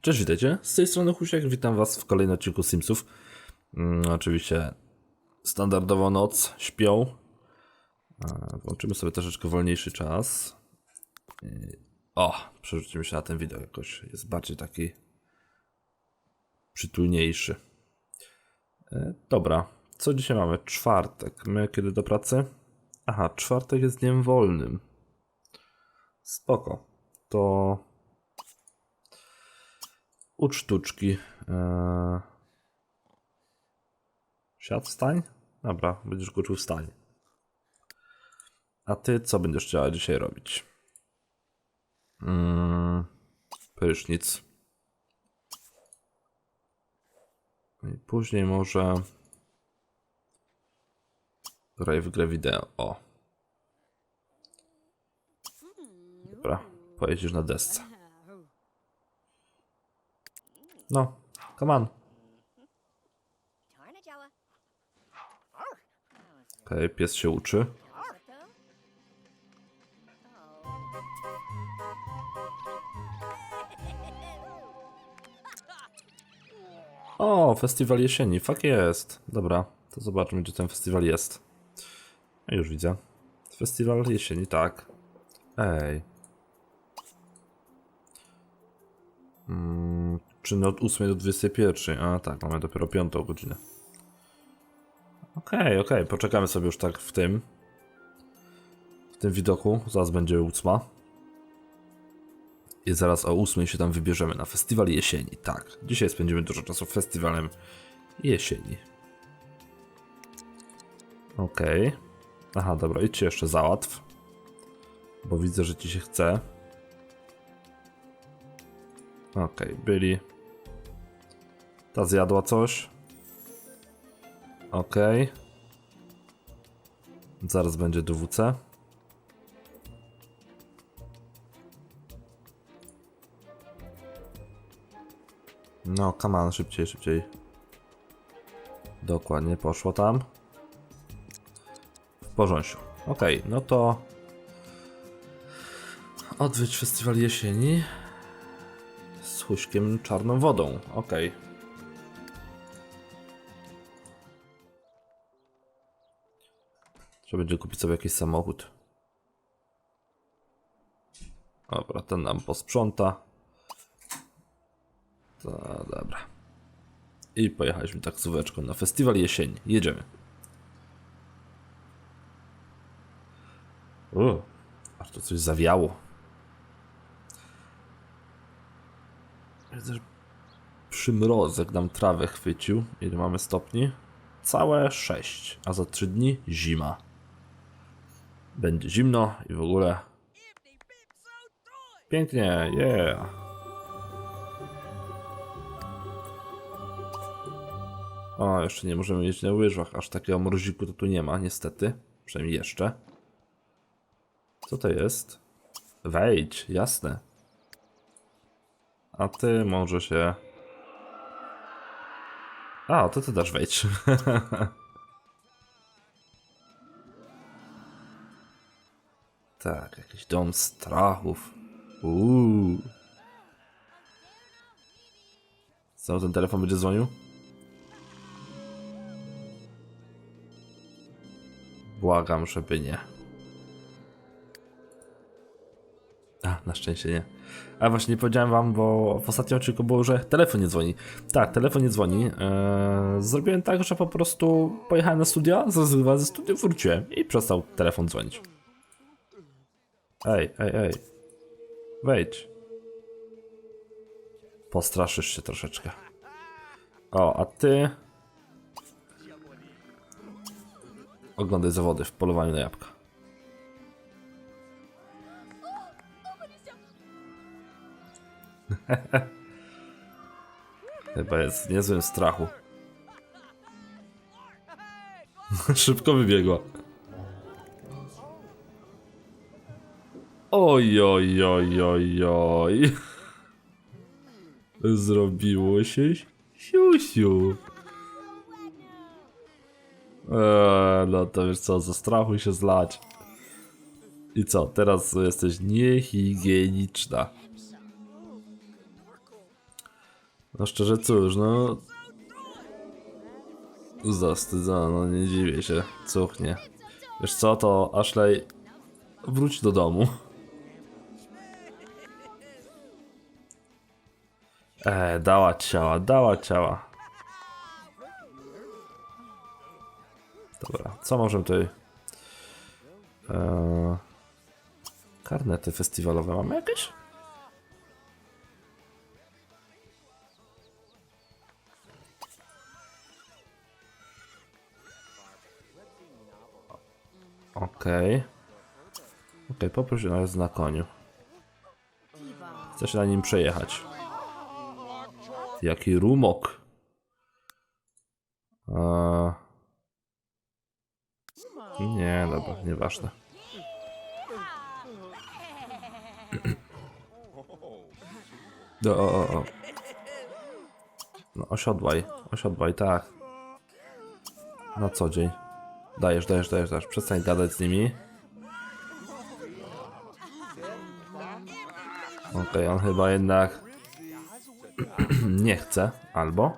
Cześć, witajcie. Z tej strony Husiek, witam was w kolejnym odcinku Simsów. Mm, oczywiście standardowo noc, śpią. E, Włączymy sobie troszeczkę wolniejszy czas. O, przerzucimy się na ten widok jakoś. Jest bardziej taki przytulniejszy. E, Dobra, co dzisiaj mamy? Czwartek. My kiedy do pracy? Aha, czwartek jest dniem wolnym. Spoko. To ucz sztuczki. Eee... Siad, wstań? Dobra, będziesz go uczył wstań. A ty co będziesz chciała dzisiaj robić? Mm, prysznic. I później może... Graj w grę wideo. O. Dobra, pojedziesz na desce. No, come on. Okej, pies się uczy. O, festiwal jesieni, fak jest. Dobra, to zobaczmy, gdzie ten festiwal jest. Ja już widzę. Festiwal jesieni, tak. Ej. Mm, czy od 8 do 21? A tak, mamy dopiero 5 godzinę. Okej, okej, poczekamy sobie już tak w tym. W tym widoku. Zaraz będzie ósma. I zaraz o ósmej się tam wybierzemy na festiwal jesieni. Tak, dzisiaj spędzimy dużo czasu festiwalem jesieni. Okej. Aha, dobra, idźcie jeszcze załatw. Bo widzę, że ci się chce. Okej, byli. Ta zjadła coś. Okej. Zaraz będzie dowódca. No, come on, szybciej, szybciej. Dokładnie, poszło tam. W porządku. Okej, no to... Odwiedź festiwal jesieni. Z huśkiem czarną wodą. Okej. Trzeba będzie kupić sobie jakiś samochód. Dobra, ten nam posprząta. To, dobra. I pojechaliśmy taksóweczką na festiwal jesień. Jedziemy. O, aż to coś zawiało. Widzę, że przymrozek nam trawę chwycił. Ile mamy stopni? Całe 6, a za 3 dni zima. Będzie zimno i w ogóle. Pięknie, yeah. O, jeszcze nie możemy jeździć na łyżwach, aż takiego mroziku to tu nie ma, niestety. Przynajmniej jeszcze. Co to jest? Wejdź, jasne. A ty może się... A, to ty dasz wejdź. tak, jakiś dom strachów. Uuu. Co, ten telefon będzie dzwonił? Błagam, żeby nie. A, na szczęście nie. A właśnie nie powiedziałem wam, bo w ostatnim odcinku było, że telefon nie dzwoni. Tak, telefon nie dzwoni. Eee, zrobiłem tak, że po prostu pojechałem na studia, zrezygowałem ze studiów, wróciłem i przestał telefon dzwonić. Ej, ej, ej. Wejdź. Postraszysz się troszeczkę. O, a ty... Oglądaj zawody w polowaniu na jabłka. Chyba jest w niezłym strachu. Szybko wybiegła. Oj, oj, oj, oj, oj. Zrobiło się siusiu. Eee, no to wiesz co, ze strachu się zlać. I co, teraz jesteś niehigieniczna. No szczerze cóż, no... Zawstydzona, no nie dziwię się, cuchnie. Wiesz co, to Ashley... Wróć do domu. E, dała ciała, dała ciała. Dobra, co możemy tutaj... Eee, karnety festiwalowe mamy jakieś? Okej. Okej, poproś nas na koniu. Chcę się na nim przejechać. Jaki rumok. Eee... Nie, dobra, nieważne. No, o, o, o. No, osiodłaj, osiodłaj, tak. Na co dzień. Dajesz, dajesz, dajesz, dajesz. Przestań gadać z nimi. Okej, on chyba jednak nie chce, albo...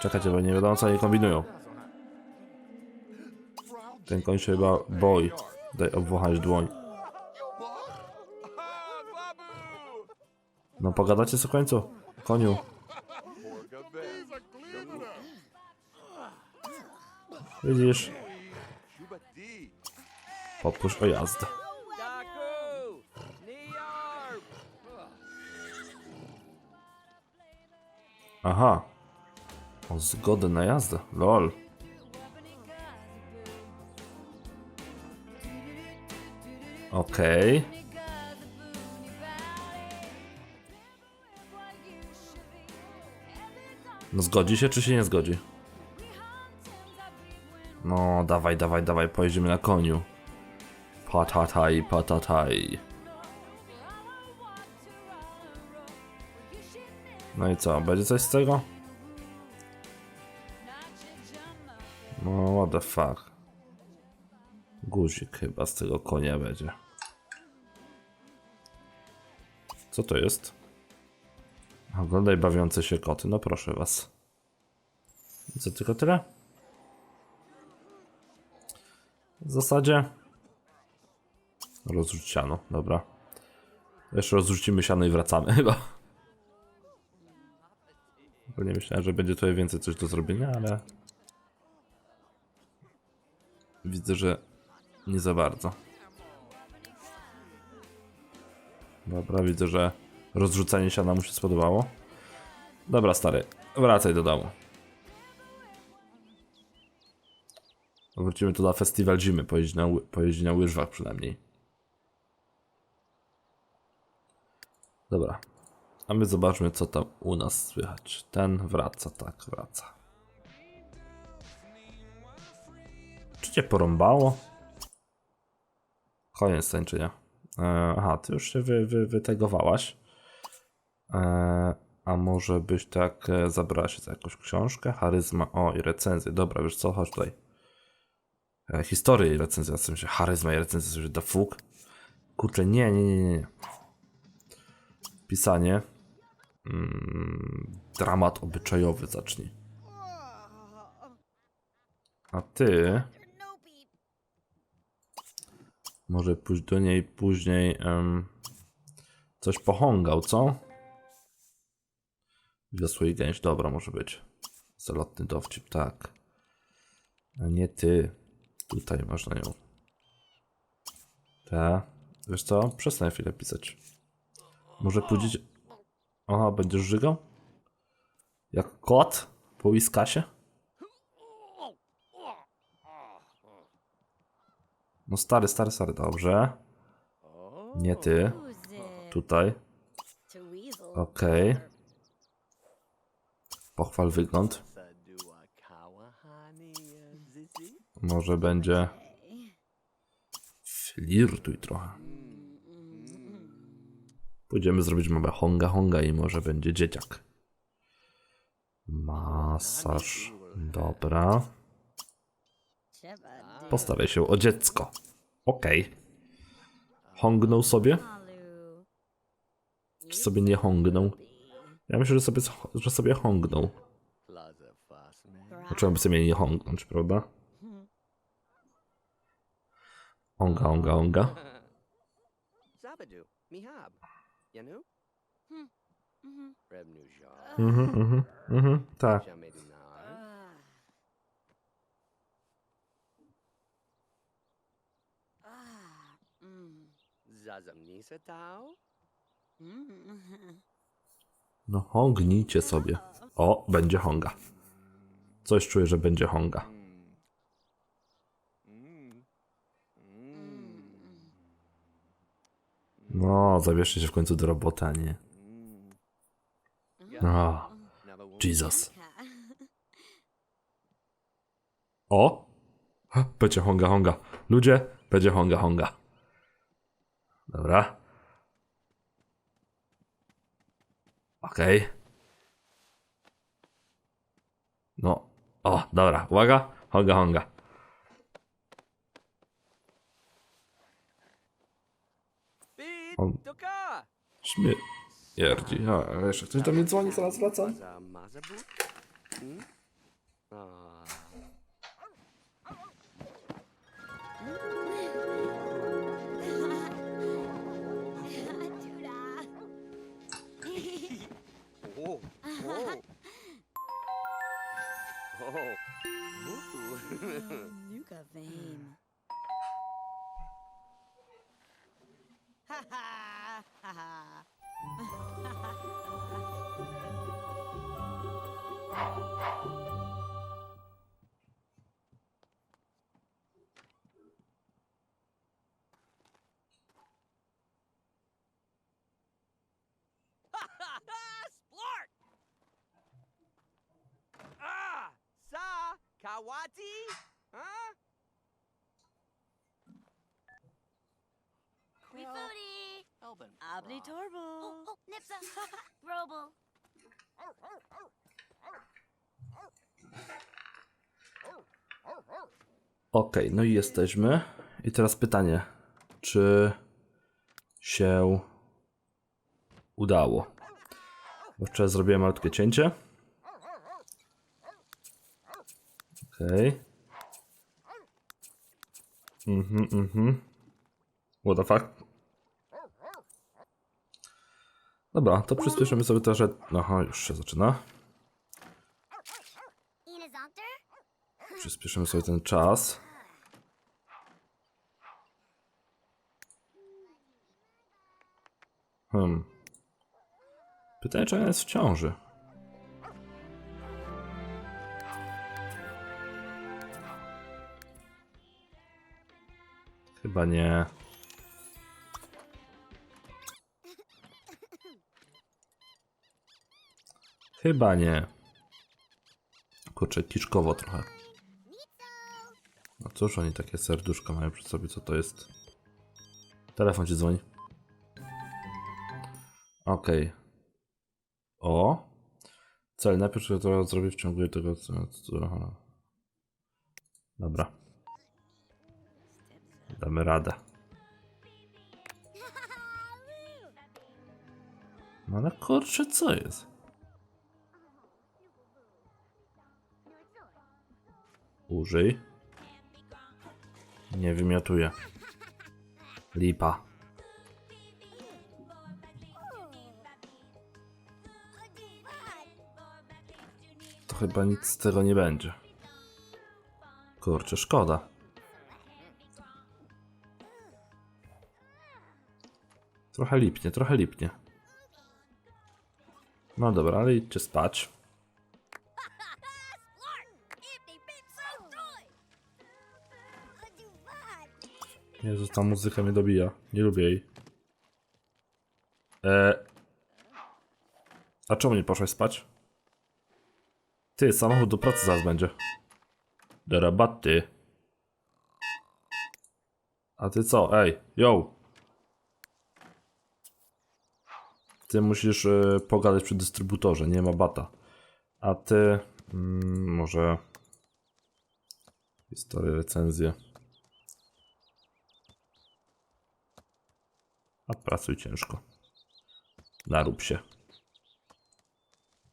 Czekajcie, bo nie wiadomo co oni kombinują. Ten koń się chyba boi. Daj obwąchać dłoń. No pogadacie co końcu? Koniu. Widzisz? Poproś o jazdę. Aha. O zgodę na jazdę. Lol. Okej. No zgodzi się czy się nie zgodzi? No dawaj, dawaj, dawaj, pojedziemy na koniu. Patataj, patataj. No i co, będzie coś z tego? No what the fuck. Guzik chyba z tego konia będzie. Co to jest? Oglądaj bawiące się koty, no proszę was. Co, tylko tyle? W zasadzie... Rozrzuć siano, dobra. Jeszcze rozrzucimy siano i wracamy chyba. Bo nie myślałem, że będzie tutaj więcej coś do zrobienia, ale... Widzę, że nie za bardzo. Dobra, widzę, że rozrzucanie siana mu się spodobało. Dobra, stary, wracaj do domu. Wrócimy tu na festiwal zimy, pojeździć na, pojeździć na łyżwach przynajmniej. Dobra. A my zobaczmy, co tam u nas słychać. Ten wraca, tak, wraca. Czy cię porąbało? Koniec tańczenia. E, aha, ty już się wy, wy, wytegowałaś. E, a może byś tak e, zabrała się za jakąś książkę? Charyzma, o i recenzję. Dobra, wiesz co, chodź tutaj. E, historię i recenzja, w sensie charyzma i recenzja, da fuk. Kurczę, nie, nie, nie, nie. Pisanie. Mm, dramat obyczajowy zacznij. A ty... Może pójść do niej później em, coś pohągał, co? Wiosło i gęś, dobra, może być. Zalotny dowcip, tak. A nie ty. Tutaj masz na nią. Ta. Wiesz co? Przestań chwilę pisać. Może pójdziecie... Aha, będziesz żygał? Jak kot? Po whiskasie? No stary, stary, stary, dobrze. Nie ty. Tutaj. Okej. Pochwal wygląd. Może będzie... Flirtuj trochę. Pójdziemy zrobić małe honga honga i może będzie dzieciak. Masaż. Dobra. Postaraj się o dziecko. Okej. Hongnął sobie? Czy sobie nie hongnął? Ja myślę, że sobie, że sobie hongną. Plaza Fosman. Dlaczego by sobie nie hongnąć, prawda? Onga, onga, onga. Mihab. Yanu? Revenue Jar. Mhm, mhm, mhm, tak. Jamedinar. Zazamnisa Tao? No hongnijcie sobie. O, będzie honga. Coś czuję, że będzie honga. No, zabierzcie się w końcu do roboty, a nie. O, Jesus. O! Ha, Będzie honga, honga. Ludzie, będzie honga, honga. Dobra. Okej. No. O, dobra. Uwaga. Honga, honga. On- Doka! Śmierdzi. A, jeszcze ktoś do mnie dzwoni, zaraz wracam. Za Mazabu? Hmm? Ah. Oh, oh. Oh. Ooh. Nuka fame. Kawati? Huh? Foodie! Elbin. Obli Torbo. Oh, oh, Nipsa! Okej, no i jesteśmy. I teraz pytanie. Czy się udało? Bo wczoraj zrobiłem malutkie cięcie. Okej. Mhm, mhm. What the fuck? Dobra, to przyspieszymy sobie trochę. Aha, już się zaczyna. Przyspieszymy sobie ten czas. Hmm. Pytanie, czy ona jest w ciąży? Chyba nie. Chyba nie. Kurczę, kiszkowo trochę. No cóż, oni takie serduszko mają przy sobie, co to jest? Telefon ci dzwoni. Okej. O. Cel, najpierw to zrobić w ciągu tego... aha. Dobra. Damy radę. No ale kurczę, co jest? Użyj. Nie wymiotuję. Lipa. To chyba nic z tego nie będzie. Kurczę, szkoda. Trochę lipnie, trochę lipnie. No dobra, ale idźcie spać. Jezus, ta muzyka mnie dobija. Nie lubię jej. E... A czemu nie poszłeś spać? Ty, samochód do pracy zaraz będzie. Do rabaty. A ty co? Ej, yo! Ty musisz e, pogadać przy dystrybutorze, nie ma bata. A ty... Mm, może... Historię, recenzję. A pracuj ciężko. Narób się.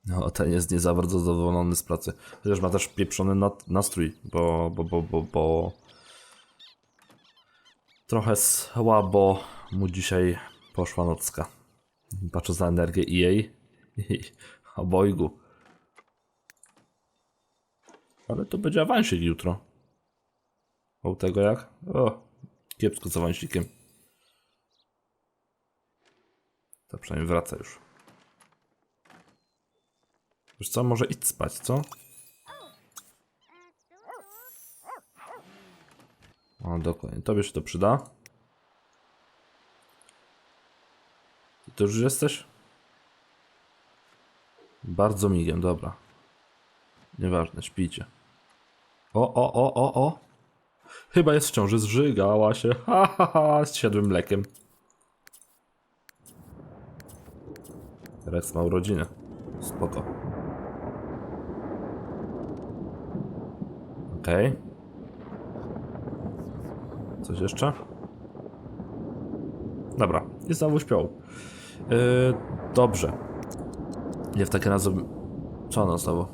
No, ten jest nie za bardzo zadowolony z pracy. Chociaż ma też pieprzony nastrój, bo, bo, bo, bo, bo... Trochę słabo mu dzisiaj poszła nocka. Patrzę za energię jej. I obojgu. Ale to będzie awansik jutro. O tego jak? O, kiepsko z awansikiem. To przynajmniej wraca już. Wiesz co, może idź spać, co? O, dokładnie. Tobie się to przyda. Ty już jesteś? Bardzo migiem, dobra. Nieważne, śpijcie. O, o, o, o, o. Chyba jest w ciąży, zżygała się. Ha, ha, ha, z siadłym mlekiem. Rex ma urodziny. Spoko. Okej. Coś jeszcze? Dobra, i znowu śpią. Yy, dobrze. Nie w takim razie... Co ona znowu?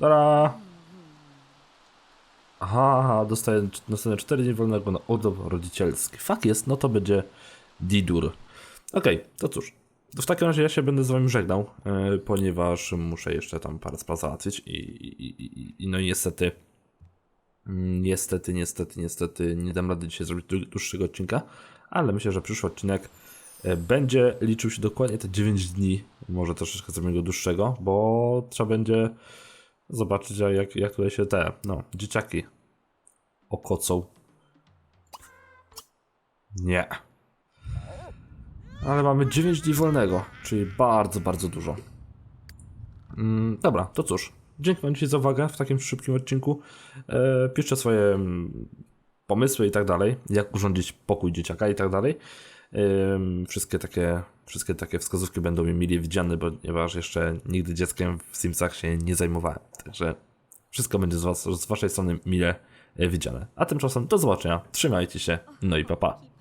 Tara! Aha, aha, dostaję, dostanę 4 dni wolnego na urlop rodzicielski. Fak jest, no to będzie Didur. Okej, to cóż. W takim razie ja się będę z wami żegnał, e, ponieważ muszę jeszcze tam parę spraw załatwić i, i, i, i no niestety niestety, niestety, niestety nie dam rady dzisiaj zrobić dłu- dłuższego odcinka, ale myślę, że przyszły odcinek e, będzie liczył się dokładnie te 9 dni, może troszeczkę zrobimy go dłuższego, bo trzeba będzie zobaczyć jak, jak tutaj się te, no, dzieciaki okocą. Nie. Ale mamy 9 dni wolnego, czyli bardzo, bardzo dużo. Mm, dobra, to cóż. Dzięki Wam za uwagę w takim szybkim odcinku. E, piszcie swoje mm, pomysły i tak dalej, jak urządzić pokój dzieciaka i tak dalej. Ym, wszystkie takie, wszystkie takie wskazówki będą mi mile widziane, ponieważ jeszcze nigdy dzieckiem w Simsach się nie zajmowałem. Także wszystko będzie z, was, z waszej strony mile e, widziane. A tymczasem do zobaczenia. Trzymajcie się. No i papa. Pa.